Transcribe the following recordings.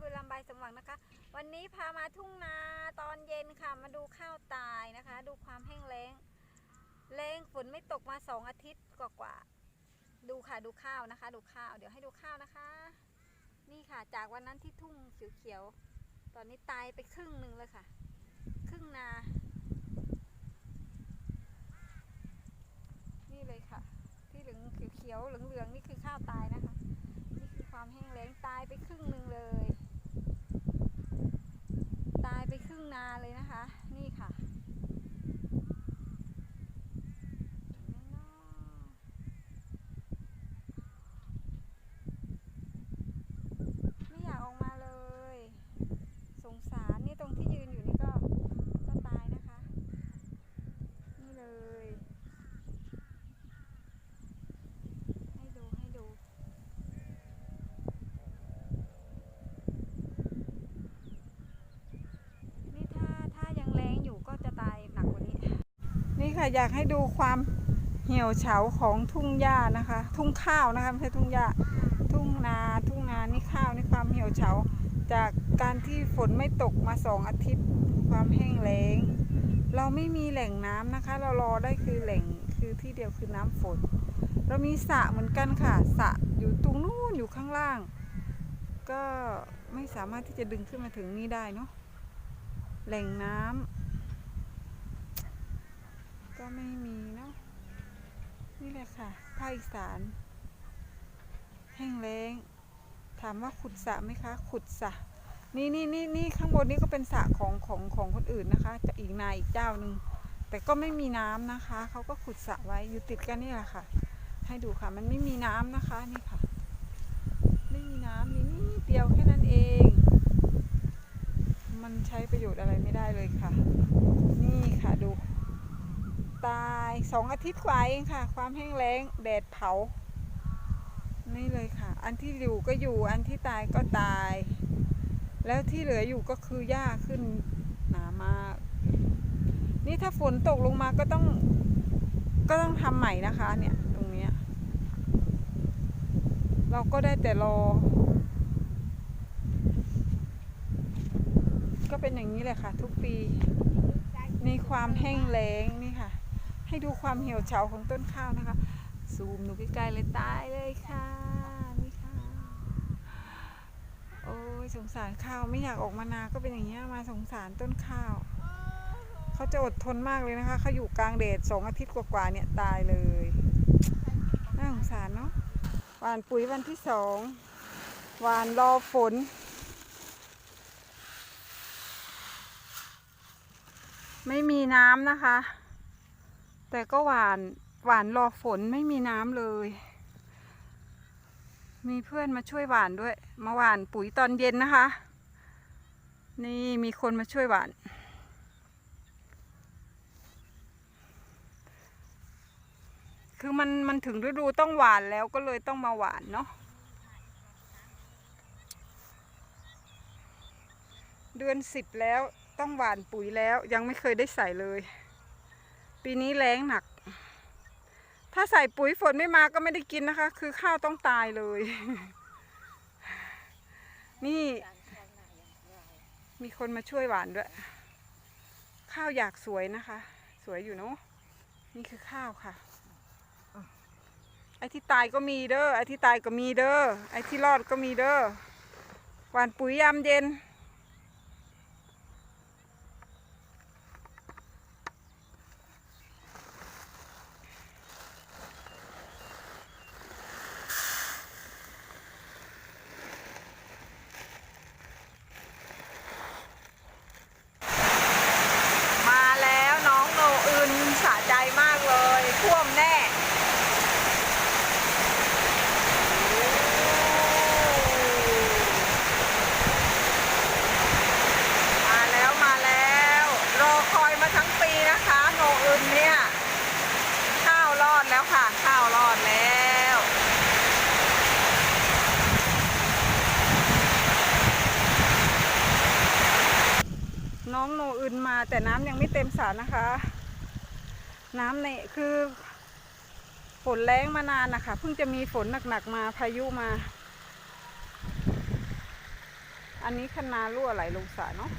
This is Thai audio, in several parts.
บุรีรัมย์ใบสมหวังนะคะ วันนี้พามาทุ่งนาตอนเย็นค่ะ มาดูข้าวตายนะคะ ดูความแห้งแล้งแรงฝนไม่ตกมาสองอาทิตย์กว่าๆดูค่ะดูข้าวนะคะ ดูข้าวเดี๋ยวให้ดูข้าวนะคะ นี่ค่ะจากวันนั้นที่ทุ่งเขียวๆตอนนี้ตายไปครึ่งหนึ่งเลยค่ะ ครึ่งนา นี่เลยค่ะ ที่เหลืองเขียวๆเหลืองๆนี่คือข้าวตายนะคะ นี่คือความแห้งแล้งตายไปครึ่งหนึ่งเลย ตายไปครึ่ง นาเลยนะคะ นี่ค่ะเห็นไหมเนาะไม่อยากออกมาเลย สงสารนี่ตรงที่ยืนอยู่นี่ก็ก็ตายนะคะ นี่เลย ให้ดูให้ดู นี่ถ้าถ้ายังแรงอยู่ก็จะตายหนักกว่านี้ นี่ ค่ะ อยากให้ดูความเหี่ยวเฉาของทุ่งหญ้านะคะ ทุ่งข้าวนะคะไม่ใช่ทุ่งหญ้าทุ่งนาทุ่งนานี่ข้าวนี่ความเหี่ยวเฉาจากการที่ฝนไม่ตกมาสองอาทิตย์ ความแห้งแล้ง เราไม่มีแหล่งน้ำนะคะ เรารอได้คือแหล่งคือที่เดียวคือน้ำฝน เรามีสระเหมือนกันค่ะสระอยู่ตรงนู้นอยู่ข้างล่าง ก็ไม่สามารถที่จะดึงขึ้นมาถึงนี่ได้เนาะแหล่งน้ำ ก็ไม่มีเนาะนี่แหละค่ะภาคอีสาน แห้งแล้ง ถามว่าขุดสระไหมคะ ขุดสระนี่นี่นี่นี่ข้างบนนี่ก็เป็นสระของของของคนอื่นนะคะจะอีกนายอีกเจ้าหนึ่งแต่ก็ไม่มีน้ำนะคะเขาก็ขุดสระไว้อยู่ติดกันนี่แหละค่ะ ให้ดูค่ะมันไม่มีน้ำนะคะนี่ค่ะ ไม่มีน้ำมีนิดเดียวแค่นั้นเอง มันใช้ประโยชน์อะไรไม่ได้เลยค่ะ นี่ค่ะดู ตายสองอาทิตย์กว่าเองค่ะ ความแห้งแล้งแดดเผา นี่เลยค่ะ อันที่อยู่ก็อยู่อันที่ตายก็ตาย แล้วที่เหลืออยู่ก็คือหญ้าขึ้นหนามาก นี่ถ้าฝนตกลงมาก็ต้อง ก็ต้องทำใหม่นะคะ เนี่ยตรงเนี้ยเราก็ได้แต่รอ ก็เป็นอย่างนี้แหละค่ะ ทุกปี มีความแห้งแล้งนี่ ให้ดูความเหี่ยวเฉาของต้นข้าวนะคะ ซูมดูใกล้ๆเลยตายเลยค่ะนี่ค่ะโอ้ยสงสารข้าวไม่อยากออกมานาก็เป็นอย่างนี้ยมาสงสารต้นข้าวเขาจะอดทนมากเลยนะคะเขาอยู่กลางแดดสองอาทิตย์กว่าๆเนี่ยตายเลยน่าสงสารเนาะหวานปุ๋ยวันที่สองหวานรอฝนไม่มีน้ำนะคะ แต่ก็หวานหวานรอฝนไม่มีน้ำเลย มีเพื่อนมาช่วยหวานด้วย มาหวานปุ๋ยตอนเย็นนะคะ นี่มีคนมาช่วยหวาน คือมันมันถึงฤดูต้องหวานแล้วก็เลยต้องมาหวานเนาะเดือนสิบแล้วต้องหวานปุ๋ยแล้วยังไม่เคยได้ใส่เลย ปีนี้แรงหนัก ถ้าใส่ปุ๋ยฝนไม่มาก็ไม่ได้กินนะคะ คือข้าวต้องตายเลย นี่ มีคนมาช่วยหวานด้วย ข้าวอยากสวยนะคะ สวยอยู่เนาะนี่คือข้าวค่ะไอ้ที่ตายก็มีเด้อไอ้ที่ตายก็มีเด้อไอ้ที่รอดก็มีเด้อหวานปุ๋ยยามเย็น มาแล้วน้องโนอึนสะใจมากเลยท่วมแน่ มาแล้วมาแล้ว รอคอยมาทั้งปีนะคะ โนอึนเนี่ย ข้าวรอดแล้วค่ะ ข้าวรอดแล้ว น้องโนอึนมา แต่น้ำยังไม่เต็มสระนะคะ น้ำในคือฝนแรงมานานนะคะเพิ่งจะมีฝนหนักๆมาพายุมา อันนี้คันนารั่วไหลลงสระเนาะ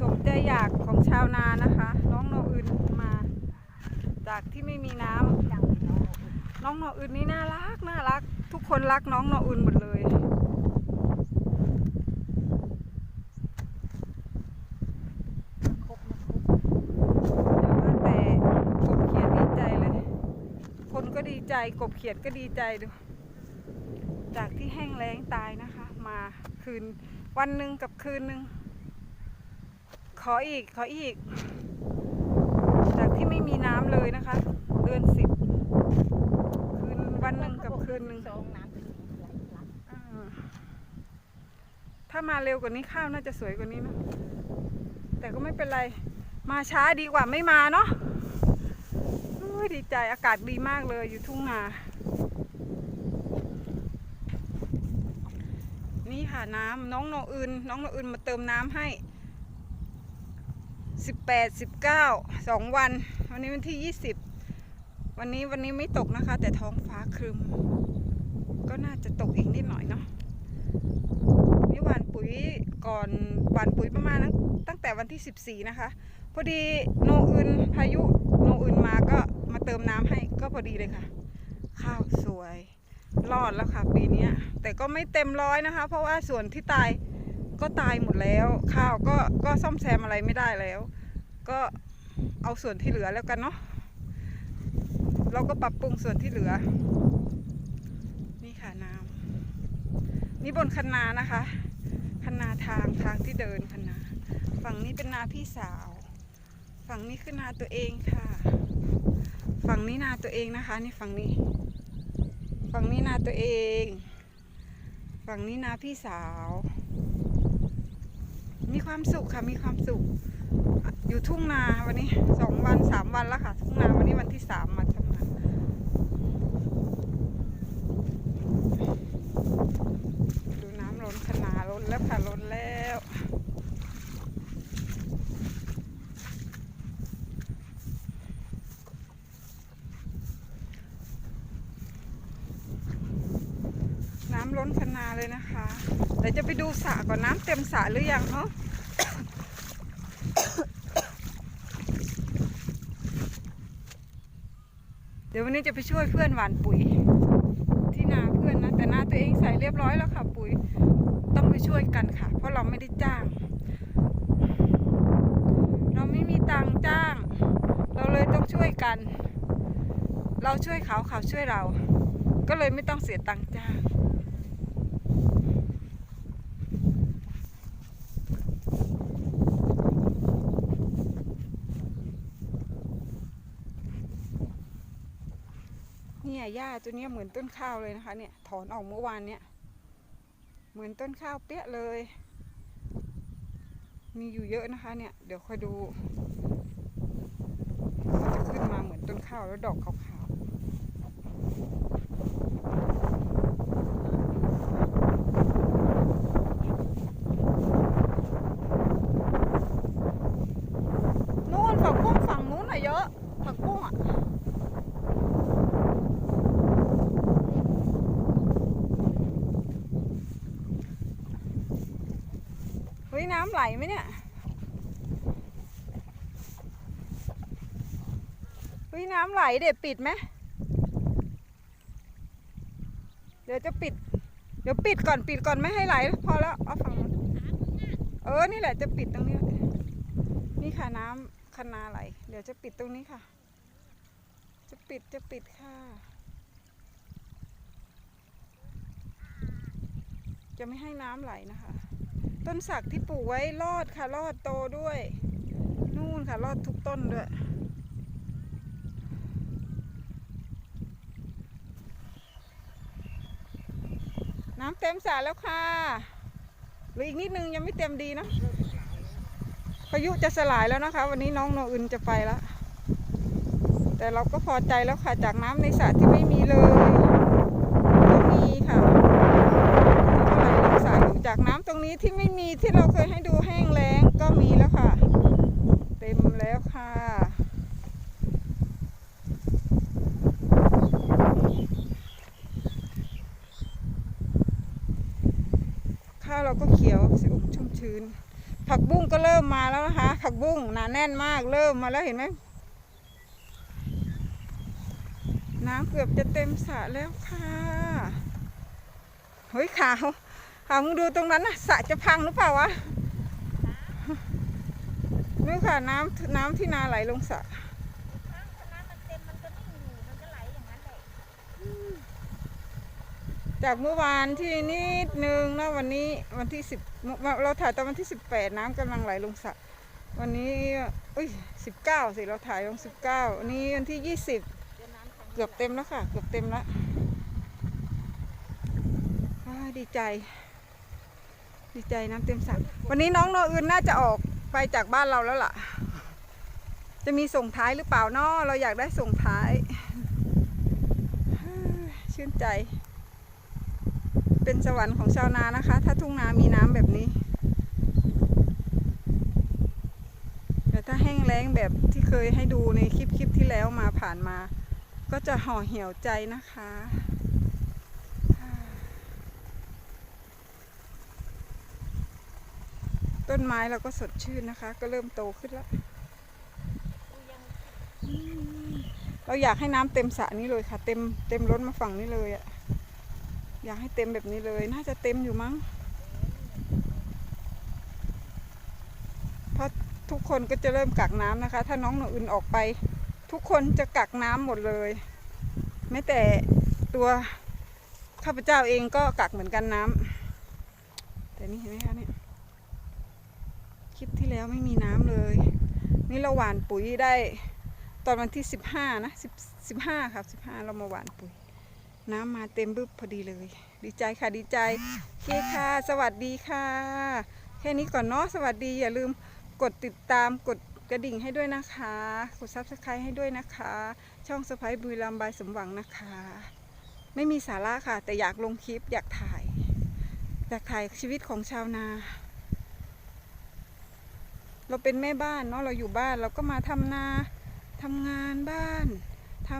สมใจอยากของชาวนานะคะ น้องนอื่นมา จากที่ไม่มีน้ำน้องนอื่นนี่น่ารักน่ารัก ทุกคนรักน้องโนอื่นหมดเลย ครบนะครบ อย่าว่าแต่กบเขียดดีใจเลย คน ก็ดีใจกบเขียดก็ดีใจดู จากที่แห้งแล้งตายนะคะ มาคืนวันหนึ่งกับคืนหนึ่งขออีกขออีก จากที่ไม่มีน้ำเลยนะคะ เดือนสิบคืนวันหนึ่งกับคืนหนึ่งถ้ามาเร็วกว่านี้ข้าวน่าจะสวยกว่านี้นะแต่ก็ไม่เป็นไร มาช้าดีกว่าไม่มาเนาะ ยดีใจอากาศดีมากเลยอยู่ทุ่งนา นี่ค่ะน้ำน้องโนอื่นน้องโนอื่นมาเติมน้ำให้สิบแปดสิบเก้าสองวัน วันนี้วันที่ยี่สิบวันนี้วันนี้ไม่ตกนะคะ แต่ท้องฟ้าครึม ก็น่าจะตกอีกนิดหน่อยเนาะนี่หวานปุ๋ยก่อน หวานปุ๋ยประมาณนั้นตั้งแต่วันที่ 14 นะคะ พอดีโนอื่นพายุโนอื่นมาก็มาเติมน้ำให้ก็พอดีเลยค่ะ ข้าวสวยรอดแล้วค่ะ ปีนี้แต่ก็ไม่เต็มร้อยนะคะ เพราะว่าส่วนที่ตายก็ตายหมดแล้ว ข้าวก็ก็ซ่อมแซมอะไรไม่ได้แล้ว ก็เอาส่วนที่เหลือแล้วกันเนาะเราก็ปรับปรุงส่วนที่เหลือ นี่ค่ะน้ำนี่บนคันนานะคะ คันนาทางทางที่เดินคันนาฝั่งนี้เป็นนาพี่สาว ฝั่งนี้คือนาตัวเองค่ะ ฝั่งนี้นาตัวเองนะคะ นี่ฝั่งนี้ ฝั่งนี้นาตัวเอง ฝั่งนี้นาพี่สาว มีความสุขค่ะมีความสุข อยู่ทุ่งนาวันนี้สองวันสามวันแล้วค่ะ ทุ่งนาวันนี้วันที่สามมาทำงาน ดูน้ำล้นขนา ล้นแล้วค่ะล้นแล้วน้ำล้นคนาเลยนะคะ เดี๋ยวจะไปดูสระก่อนน้ำเต็มสระหรือยังเนาะเดี๋ยววันนี้จะไปช่วยเพื่อนหวานปุ๋ย ที่นาเพื่อนนะ แต่นาตัวเองใส่เรียบร้อยแล้วค่ะ ต้องไปช่วยกันค่ะ เพราะเราไม่ได้จ้าง เราไม่มีตังจ้าง เราเลยต้องช่วยกัน เราช่วยเขาเขาช่วยเรา ก็เลยไม่ต้องเสียตังจ้างเนี่ยหญ้าตัวนี้เหมือนต้นข้าวเลยนะคะเนี่ยถอนออกเมื่อวานเนี่ย เหมือนต้นข้าวเปี้ยเลย มีอยู่เยอะนะคะเนี่ย เดี๋ยวค่อยดูมันจะขึ้นมาเหมือนต้นข้าวแล้วดอกขาวๆนู่นผักบุ้งฝั่งนู้นอะเยอะผักบุ้งอะ เฮ้ยน้ำไหลไหมเนี่ยเฮ้ยน้ำไหลเดี๋ยวปิดไหมเดี๋ยวจะปิด เดี๋ยวปิดก่อนปิดก่อนไม่ให้ไหล พอแล้วเอาฝั่งนู้นเออนี่แหละจะปิดตรงนี้นี่ค่ะน้ำคนาไหล เดี๋ยวจะปิดตรงนี้ค่ะ จะปิดจะปิดค่ะ จะไม่ให้น้ำไหลนะคะ ต้นสักที่ปลูกไว้รอดค่ะ รอดโตด้วย นู่นค่ะ รอดทุกต้นด้วย น้ำเต็มสระแล้วค่ะเหลืออีกนิดนึงยังไม่เต็มดีนะพายุจะสลายแล้วนะคะ วันนี้น้องโนอึนจะไปแล้ว แต่เราก็พอใจแล้วค่ะจากน้ำในสระที่ไม่มีเลยก็มีค่ะเท่าไหร่รักษาอยู่จากน้ำ นี้ที่ไม่มีที่เราเคยให้ดูแห้งแล้งก็มีแล้วค่ะ เต็มแล้วค่ะข้าวเราก็เขียวสิอุชุ่มชื้น ผักบุ้งก็เริ่มมาแล้วนะคะ ผักบุ้งหนาแน่นมากเริ่มมาแล้วเห็นไหมน้ำเกือบจะเต็มสระแล้วค่ะ เฮ้ยขาว ขาวมึงดูตรงนั้นนะสระจะพังหรือเปล่าวะนี่ค่ะน้ำน้ำที่นาไหลลงสระน้ำมันเต็มมันก็นิ่งอยู่มันก็ไหลอย่างนั้นแหละจากเมื่อวานที่นิดนึงนะวันนี้วันที่สิบเราถ่ายตอนวันที่สิบแปดน้ำกำลังไหลลงสระวันนี้อุ้ยสิบเก้าสิเราถ่ายลงสิบเก้าวันนี้วันที่ยี่สิบเดี๋ยวน้ำขังเกือบเต็มแล้วค่ะ เกือบเต็มแล้วอ้ายดีใจ ดีใจน้ำเต็มสระวันนี้น้องโนอื่นน่าจะออกไปจากบ้านเราแล้วล่ะ จะมีส่งท้ายหรือเปล่านาะเราอยากได้ส่งท้ายอ้าย ชื่นใจ เป็นสวรรค์ของชาวนานะคะ ถ้าทุ่งนามีน้ำแบบนี้แต่ถ้าแห้งแล้งแบบที่เคยให้ดูในคลิปคลิปที่แล้วมาผ่านมา ก็จะห่อเหี่ยวใจนะคะ ต้นไม้เราก็สดชื่นนะคะ ก็เริ่มโตขึ้นแล้ว เราอยากให้น้ำเต็มสระนี้เลยค่ะ เต็มเต็มล้นมาฝั่งนี้เลยอะอยากให้เต็มแบบนี้เลย น่าจะเต็มอยู่มั้งเพราะทุกคนก็จะเริ่มกักน้ำนะคะ ถ้าน้องหนูอื่นออกไป ทุกคนจะกักน้ำหมดเลยแม้แต่ตัวข้าพเจ้าเองก็กักเหมือนกันน้ำแต่นี่เห็นไหมคะเนี่ย คลิปที่แล้วไม่มีน้ำเลย นี่เราหว่านปุ๋ยได้ตอนวันที่สิบห้านะสิบสิบห้าครับสิบห้าเรามาหว่านปุ๋ย น้ำมาเต็มบึ้บพอดีเลย ดีใจค่ะดีใจโอเคค่ะ สวัสดีค่ะ แค่นี้ก่อนเนาะสวัสดีอย่าลืมกดติดตามกดกระดิ่งให้ด้วยนะคะ กดซับสไครต์ให้ด้วยนะคะ ช่องสไปบุรีรัมย์บายสมหวังนะคะ ไม่มีสาระค่ะ แต่อยากลงคลิปอยากถ่าย อยากถ่ายชีวิตของชาวนา เราเป็นแม่บ้านเนาะเราอยู่บ้านเราก็มาทำนาทำงานบ้านท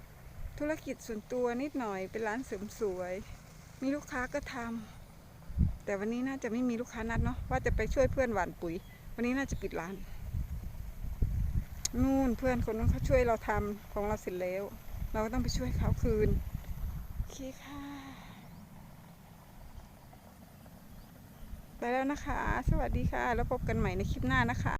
ำธุรกิจส่วนตัวนิดหน่อยเป็นร้านเสริมสวย มีลูกค้าก็ทำแต่วันนี้น่าจะไม่มีลูกค้านัดเนาะว่าจะไปช่วยเพื่อนหว่านปุ๋ย วันนี้น่าจะปิดร้าน นู่นเพื่อนคนนั้นเขาช่วยเราทำของเราเสร็จแล้ว เราก็ต้องไปช่วยเขาคืนโอเคค่ะ ไป แล้วนะคะ สวัสดีค่ะ แล้วพบกันใหม่ในคลิปหน้านะคะ